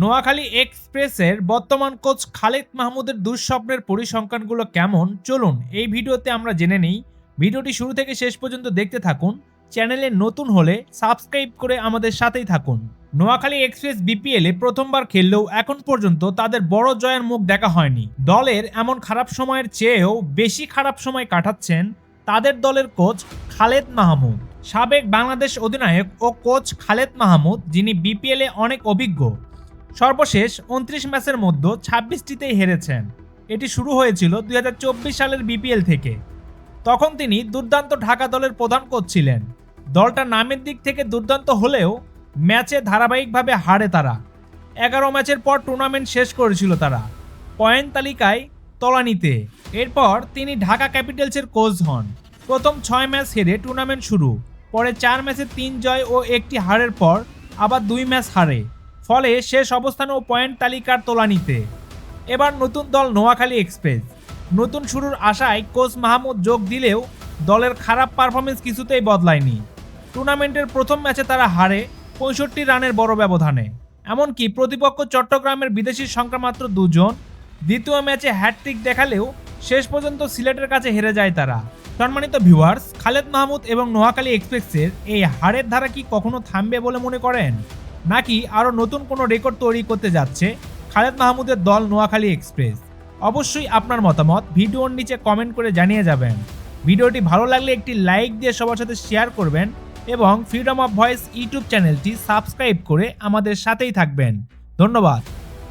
নোয়াখালী এক্সপ্রেসের বর্তমান কোচ খালেদ মাহমুদের দুঃস্বপ্নের পরিসংখ্যানগুলো কেমন? চলুন এই ভিডিওতে আমরা জেনে নিই। ভিডিওটি শুরু থেকে শেষ পর্যন্ত দেখতে থাকুন। চ্যানেলে নতুন হলে সাবস্ক্রাইব করে আমাদের সাথেই থাকুন। নোয়াখালী এক্সপ্রেস বিপিএলে প্রথমবার খেললেও এখন পর্যন্ত তাদের বড় জয়ের মুখ দেখা হয়নি। দলের এমন খারাপ সময়ের চেয়েও বেশি খারাপ সময় কাটাচ্ছেন তাদের দলের কোচ খালেদ মাহমুদ। সাবেক বাংলাদেশ অধিনায়ক ও কোচ খালেদ মাহমুদ, যিনি বিপিএলে অনেক অভিজ্ঞ। সর্বশেষ উনত্রিশ ম্যাচের মধ্যে ছাব্বিশটিতেই হেরেছেন। এটি শুরু হয়েছিল দুই হাজার চব্বিশ সালের বিপিএল থেকে। তখন তিনি দুর্দান্ত ঢাকা দলের প্রধান কোচ ছিলেন। দলটা নামের দিক থেকে দুর্দান্ত হলেও ম্যাচে ধারাবাহিকভাবে হারে তারা। এগারো ম্যাচের পর টুর্নামেন্ট শেষ করেছিল তারা। পয়েন্ট তালিকায় তলানিতে। এরপর তিনি ঢাকা ক্যাপিটালসের কোচ হন। প্রথম ছয় ম্যাচ হেরে টুর্নামেন্ট শুরু। পরে চার ম্যাচে তিন জয় ও একটি হারের পর আবার দুই ম্যাচ হারে। ফলে শেষ অবস্থানে ও পয়েন্ট তালিকার তোলানিতে। এবার নতুন দল নোয়াখালী এক্সপ্রেস। নতুন শুরুর আশায় কোচ মাহমুদ যোগ দিলেও দলের খারাপ পারফরমেন্স কিছুতেই বদলায়নি। টুর্নামেন্টের প্রথম ম্যাচে তারা হারে পঁয়ষট্টি রানের বড় ব্যবধানে। এমনকি প্রতিপক্ষ চট্টগ্রামের বিদেশির সংখ্যা মাত্র দুজন। দ্বিতীয় ম্যাচে হ্যাটট্রিক দেখালেও শেষ পর্যন্ত সিলেটের কাছে হেরে যায় তারা। সম্মানিত ভিউয়ার্স, খালেদ মাহমুদ এবং নোয়াখালী এক্সপ্রেসের এই হারের ধারা কি কখনো থামবে বলে মনে করেন? নাকি আরও নতুন কোনো রেকর্ড তৈরি করতে যাচ্ছে? খালেদ মাহমুদের দল নোয়াখালী এক্সপ্রেস অবশ্যই আপনার মতামত ভিডিওর নিচে কমেন্ট করে জানিয়ে যাবেন। ভিডিওটি ভালো লাগলে একটি লাইক দিয়ে সবার সাথে শেয়ার করবেন এবং ফ্রিডম অফ ভয়েস ইউটিউব চ্যানেলটি সাবস্ক্রাইব করে আমাদের সাথেই থাকবেন। ধন্যবাদ।